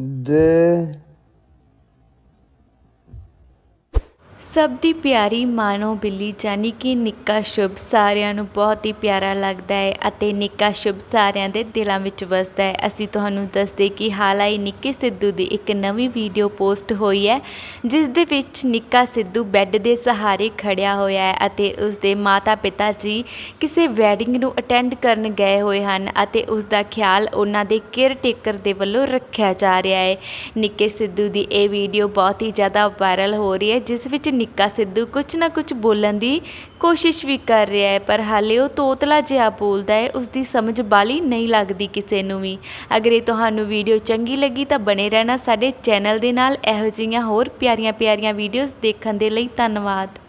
ਦੇ ਸਭ ਦੀ ਪਿਆਰੀ ਮਾਨੋ ਬਿੱਲੀ ਜਾਨੀ ਕਿ ਨਿੱਕਾ ਸ਼ੁਭ ਸਾਰਿਆਂ ਨੂੰ ਬਹੁਤ ਹੀ ਪਿਆਰਾ ਲੱਗਦਾ ਹੈ ਅਤੇ ਨਿੱਕਾ ਸ਼ੁਭ ਸਾਰਿਆਂ ਦੇ ਦਿਲਾਂ ਵਿੱਚ ਵਸਦਾ ਹੈ। ਅਸੀਂ ਤੁਹਾਨੂੰ ਦੱਸਦੇ ਕਿ ਹਾਲ ਹੀ ਨਿੱਕੀ ਸਿੱਧੂ ਦੀ ਇੱਕ ਨਵੀਂ ਵੀਡੀਓ ਪੋਸਟ ਹੋਈ ਹੈ, ਜਿਸ ਦੇ ਵਿੱਚ ਨਿੱਕਾ ਸਿੱਧੂ ਬੈੱਡ ਦੇ ਸਹਾਰੇ ਖੜਿਆ ਹੋਇਆ ਹੈ ਅਤੇ ਉਸ ਦੇ ਮਾਤਾ-ਪਿਤਾ ਜੀ ਕਿਸੇ ਵੈਡਿੰਗ ਨੂੰ ਅਟੈਂਡ ਕਰਨ ਗਏ ਹੋਏ ਹਨ ਅਤੇ ਉਸ ਦਾ ਖਿਆਲ ਉਹਨਾਂ ਦੇ ਕੇਅਰ ਟੇਕਰ ਦੇ ਵੱਲੋਂ ਰੱਖਿਆ ਜਾ ਰਿਹਾ ਹੈ। ਨਿੱਕੇ ਸਿੱਧੂ ਦੀ ਇਹ ਵੀਡੀਓ ਬਹੁਤ ਹੀ ਜ਼ਿਆਦਾ ਵਾਇਰਲ ਹੋ ਰਹੀ ਹੈ, ਜਿਸ ਵਿੱਚ ਵਿੱਚ ਨਿੱਕਾ ਸਿੱਧੂ ਕੁਝ ਨਾ ਕੁਝ ਬੋਲਣ ਦੀ ਕੋਸ਼ਿਸ਼ ਵੀ ਕਰ ਰਿਹਾ ਹੈ, ਪਰ ਹਾਲੇ ਉਹ ਤੋਤਲਾ ਜਿਹਾ ਬੋਲਦਾ ਹੈ ਉਸ ਦੀ ਸਮਝ ਬਾਲੀ ਨਹੀਂ ਲੱਗਦੀ ਕਿਸੇ ਨੂੰ ਵੀ। ਅਗਰ ਇਹ ਤੁਹਾਨੂੰ ਵੀਡੀਓ ਚੰਗੀ ਲੱਗੀ ਤਾਂ ਬਣੇ ਰਹਿਣਾ ਸਾਡੇ ਚੈਨਲ ਦੇ ਨਾਲ। ਇਹੋ ਜਿਹੀਆਂ ਹੋਰ ਪਿਆਰੀਆਂ ਪਿਆਰੀਆਂ ਵੀਡੀਓਜ਼ ਦੇਖਣ ਦੇ ਲਈ ਧੰਨਵਾਦ।